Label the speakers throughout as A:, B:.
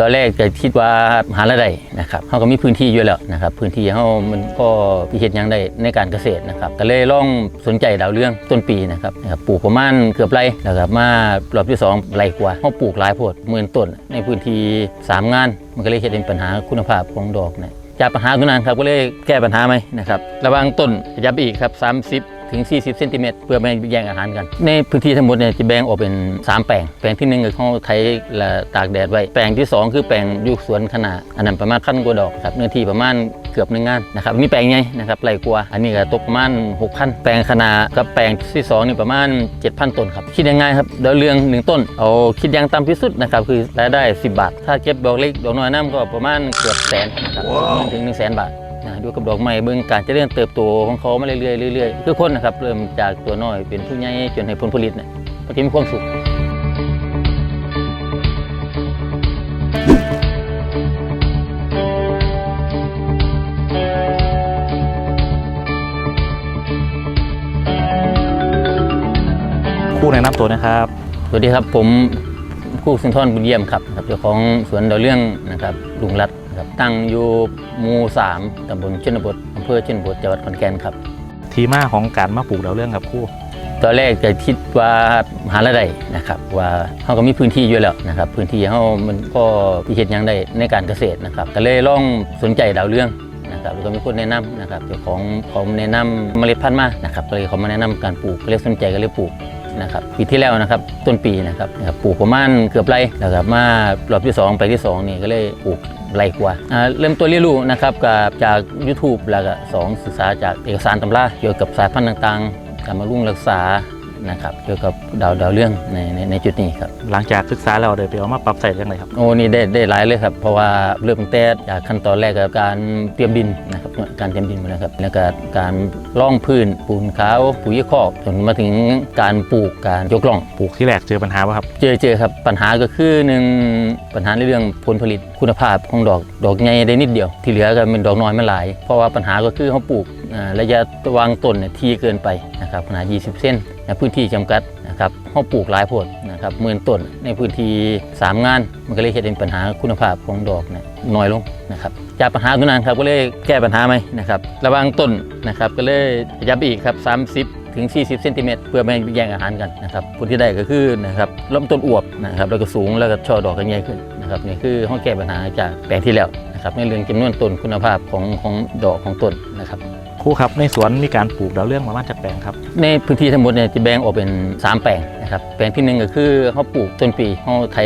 A: ตอนแรกก็คิดว่าหารายได้นะครับเขาก็มีพื้นที่อยู่แล้วนะครับ พื้นที่เขามันก็พิเศษยังได้ในการเกษตรนะครับ ก็เลยลองสนใจดาวเรื่องต้นปีนะครับปลูกประมาณเกือบไร่แล้วก็มารอบที่สองไร่กว่าเขาปลูกหลายโพดหมื่นต้นในพื้นที่สามงาน มันก็เลยเห็นเป็นปัญหาคุณภาพของดอกเนี่ยจากปัญหาตัวนั้นครับก็เลยแก้ปัญหาไหมนะครับระว่างต้นยับอีกครับ30 ถึง 40เซนติเมตรเพื่อไม่ให้แย่งอาหารกัน ในพื้นที่ทั้งหมดเนี่ยจะแบ่งออกเป็น 3 แปลง แปลงที่1คือเขาไถและตากแดดไว้ แปลงที่ 2 คือแปลงอยูสวนขนาดอันนั้นประมาณพันกว่าดอกครับเนื้อที่ประมาณเกือบหนึ่งงานนะครับอันนี่แปลงใหญ่นะครับไรกว่าอันนี้ก็ตกประมาณ6,000 แปลงขนาดกับแปลงที่2นี่ประมาณ 7,000 ต้นครับคิดยังไงครับเดี๋ยวเรื่องหนึ่งต้น เอาคิดยังต่ำที่สุดนะครับคือรายได้ 10 บาท ถ้าเก็บดอกเล็กดอกน้อยน้ำก็ประมาณเกือบแสนนะครับถึง1 0 0 0 0แสนบาท นะดูกับดอกไม้เบิ่งการเจริญเติบโตของเขามาเรื่อยๆเรื่อยๆคือคนนะครับเริ่มจากตัวน้อยเป็นผู้ใหญ่จนให้ผลผลิตเนี่ยมันจะมีความสุข
B: ครู่แนะนำตัวนะครับ
A: สวัสดีครับผมครู่สุนทรบุญเยี่ยมครับครับเจ้าของสวนดาวเรื่องนะครับลุงรัตน์ ครับตั้งอยู่หมู่สามตำบลชนบทอำเภอชนบทจังหวัดขอนแก่นครับ
B: ทีมาของการมาปลูกดาวเรื่องครับครู่
A: ตอนแรกจะคิดว่าหารายได้นะครับว่าเขาก็มีพื้นที่อยู่แล้วนะครับพื้นที่เขามันก็พิเศษยังได้ในการเกษตรนะครับก็เลยลองสนใจดาวเรื่องนะครับแล้วก็มีคนแนะนำนะครับเจ้าของเขาแนะนำเมล็ดพันธุ์มานะครับก็เลยเขามาแนะนำการปลูกก็เลยสนใจก็เลยปลูก นะครับปีที่แล้วนะครับต้นปีนะครับปลูกประมาณเกือบไร่นะครับมารอบที่สองไปที่สองนี่ก็เลยปลูกไรกว่าอ่า เริ่มต้นเรียนรู้นะครับกับจาก YouTube แล้วก็สองศึกษาจากเอกสารตำราเกี่ยวกับสายพันธุ์ต่างๆการมารุ่งรักษา นะครับเกี่ยวกับดาวดาวเรื่องในในในจุดนี้ครับ
B: หลังจากศึกษาแล้วเดี๋ยวไปเอามาปรับใส่เรื่องไหนครับ
A: โอ้นี่ได้ได้หลายเลยครับเพราะว่าเริ่มตั้งแต่จากขั้นตอนแรกกับการเตรียมดินนะครับการเตรียมดินหมดแล้วครับแล้วก็การร่องพื้นปูนขาวปุ๋ยคอกจนมาถึงการปลูกการยกล่อง
B: ปลูกที่แรกเจอปัญหาป่ะครับ
A: เจอเจอครับปัญหาก็คือหนึ่งปัญหาในเรื่องผลผลิตคุณภาพของดอกดอกใหญ่ได้นิดเดียว ที่เหลือก็เป็นดอกน้อยไม่หลาย เพราะว่าปัญหาก็คือเขาปลูกอ่า ระยะวางต้นเนี่ยทีเกินไปนะครับขนาด 20 เส้นในพื้นที่จำกัดนะครับเขาปลูกหลายโพดนะครับหมื่นต้นในพื้นที่ 3 งาน มันก็เลยเห็นเป็นปัญหาคุณภาพของดอกเนี่ยน้อยลงนะครับจากปัญหาตัวนั้นครับก็เลยแก้ปัญหาไหมนะครับระวางต้นนะครับก็เลยยับอีกครับ 30ถึง 40 เซนติเมตรเพื่อไม่ให้แย่งอาหารกันนะครับผลที่ได้ก็คือนะครับลำต้นอวบนะครับแล้วก็สูงแล้วก็ช่อดอกก็ใหญ่ขึ้นนะครับนี่คือห้องแก้ปัญหาจากแปลงที่แล้วนะครับในเรื่องจำนวนต้นคุณภาพของของดอกของต้นนะครับ
B: ครูครับในสวนมีการปลูกดาวเรื่องประมาณจากแปลงครับ
A: ในพื้นที่ทั้งหมดเนี่ยจะแบ่งออกเป็น 3 แปลงนะครับแปลงที่หนึ่งก็คือเขาปลูกต้นปีเขาไถ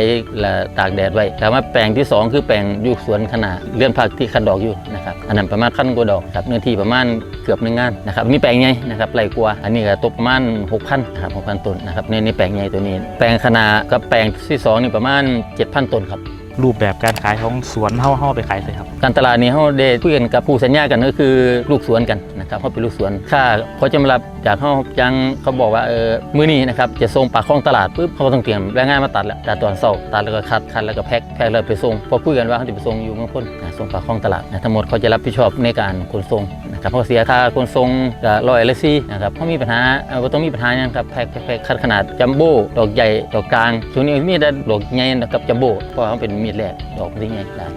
A: ละตากแดดไว้แต่ว่าแปลงที่ 2 คือแปลงอยูสวนขนาดเลื่อนผักที่คันดอกอยู่นะครับอันนั้นประมาณขั้นกว่าดอกครับเนื้อที่ประมาณเกือบหนึ่งงานนะครับมีแปลงใหญ่นะครับไรกว่าอันนี้ก็ตกประมาณ6,000นครับ6,000ต้นนะครับในในแปลงใหญ่ตัวนี้ แปลงขนาดกับแปลงที่สองนี่ประมาณ7,000ต้นครับ
B: รูปแบบการขายของสวนเฮาเฮาไปขายใส่ครับ
A: การตลาดนี้เขาได้คุยกันกับผู้สัญญากันก็คือลูกสวนกันนะครับเขาเป็นลูกสวนค่าเขาจะมารับจากเขาจังเขาบอกว่าเออมื้อนี้นะครับจะส่งปากคลองตลาดปุ๊บเขาก็ต้องเตรียมแรงงานมาตัดแล้วตัดตอนเช้าตัดแล้วก็คัดคัดแล้วก็แพ็คแพ็คแล้วไปส่งพอคุยกันว่าเขาจะไปส่งอยู่เมืองพ้นส่งปากคลองตลาดทั้งหมดเขาจะรับผิดชอบในการขนส่ง ครับเขาเสียค่าขนส่งก็ร้อยละสี่นะครับเขามีปัญหาเออบ่ต้องมีปัญหาหยังครับแพ็คแพ็คแพ็คคัดขนาดจัมโบ้ดอกใหญ่ดอกกลางช่วงนี้มีแต่ดอกใหญ่กับจัมโบ้เพราะเขาเป็นมีดแรกดอกมันสิใหญ่ได้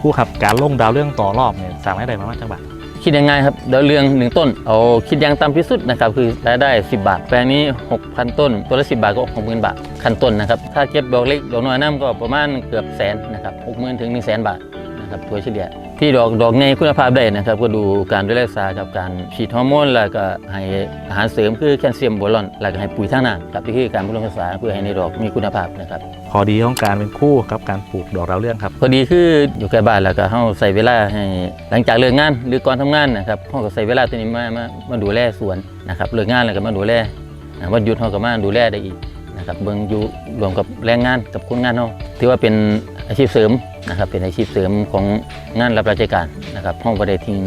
B: ครู่ครับการลงดาวเรื่องต่อรอบเนี่ยสร้างรายได้ประมาณจากบาท
A: คิดยังไงครับเดาวเรืองหนึ่งต้นเอาคิดอยังต่ำที่สุดนะครับคือรายได้ 10 บาท แปลงนี้ 6,000 ต้น ตัวละ 10 บาทก็60,000 บาทขั้นต้นนะครับถ้าเก็บดอกเล็กดอกน้อยน้ำก็ประมาณเกือบแสนนะครับ60,000ถึง1 0 0 0 0 0บาทนะ ครับตัวเฉลี่ยที่ดอกดอกในคุณภาพได้นะครับ ก็ดูการดูแลรักษากับการฉีดฮอร์โมนแล้วก็ให้อาหารเสริมคือแคลเซียมโบรอนแล้วก็ให้ปุ๋ยทางน้ำครับนี่คือการบำรุงรักษาเพื่อให้ในดอกมีคุณภาพนะครับ
B: พอดีของการเป็นคู่กับการปลูกดอกดาวเรื่องครับ
A: พอดีคืออยู่ใกล้บ้านแล้วก็เฮาใส่เวลาให้หลังจากเลิกงาน หรือก่อนทำงานนะครับเฮาก็ใส่เวลาตัวนี้มามามาดูแลสวนนะครับเลิกงานแล้วก็มาดูแลอ่าวันหยุดเฮาก็มาดูแลได้อีกนะครับเบิ่งอยู่รวมกับแรงงานกับคนงานเฮาถือว่าเป็นอาชีพเสริม นะครับเป็นอาชีพเสริมของงานรับราชการนะครับเฮาบ่ได้ทิ้ง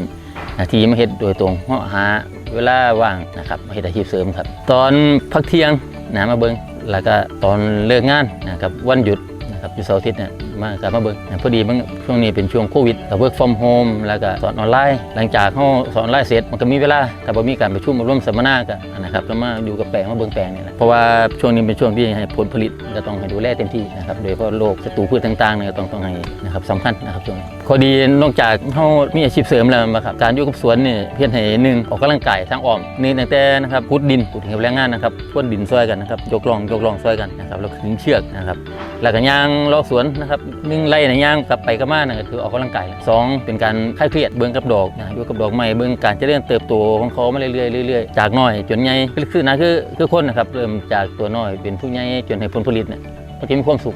A: นาทีมาเฮ็ดโดยตรงเพราะหาเวลาว่างนะครับมาเฮ็ดอาชีพเสริมครับ ตอนพักเที่ยงนะมาเบิงแล้วก็ตอนเลิกงานนะครับวันหยุด นะครับอยู่เสาร์อาทิตย์เนี่ยมากับมาเบิ่งพอดีมันช่วงนี้เป็นช่วงโควิดกับ work from home แล้วก็สอนออนไลน์ หลังจากเขาสอนออนไลน์เสร็จมันก็มีเวลาแต่พอมีการประชุมอบรมสัมมนาก็นนะครับก็มาอยู่กับแปลงมาเบิ่งแปลงนี่แหละเพราะว่าช่วงนี้เป็นช่วงที่ให้ผลผลิตก็ต้องให้ดูแลเต็มที่นะครับโดยเฉพาะโรคศัตรูพืชต่างๆเนี่ยต้องต้องให้นะครับสำคัญนะครับช่วงนี้ข้อดีนอกจากเขามีอาชีพเสริมแล้วนะครับการอยู่กับสวนนี่เพียงให้หนึ่งออกกำลังกายทางอ้อมนี่ตั้งแต่นะครับพุดดินพุดเห็บแรงงานนะครับพ่นดินซอยกันนะครับยกลองยกลองซอยกันนะครับแล้วขึงเชือกนะครับ แล้วก็ย่างรอบสวนนะครับนึ่งไร่ในย่างกลับไปกลับมานะก็คือออกกำลังกายสองเป็นการคลายเครียดเบื้องกับดอกนะอยู่กับดอกไม้เบื้องการเจริญเติบโตของเขามาเรื่อยๆเรื่อยๆจากน้อยจนใหญ่คือนะคือคือคนนะครับเริ่มจากตัวน้อยเป็นผู้ใหญ่จนให้ผลผลิตเนี่ยมันจะมีความสุข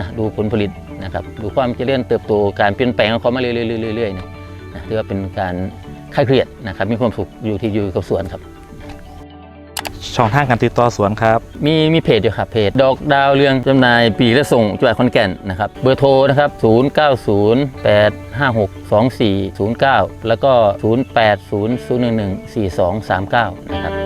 A: นะดูผลผลิตนะครับดูความเจริญเติบโตการเปลี่ยนแปลงของเขามาเรื่อยๆเรื่อยๆเนี่ยนะถือว่าเป็นการคลายเครียดนะครับมีความสุขอยู่ที่อยู่กับสวนครับ
B: ช่องทางการติดต่อสวนครับ
A: มีมีเพจอยู่ครับเพจ ดอกดาวเรืองจำหน่ายปีและส่งจังหวัดขอนแก่นนะครับเบอร์โทรนะครับ 0 9 0 8 5 6 2 4 0 9 แล้วก็ 0 8 0 0 1 1 4 2 3 9 นะครับ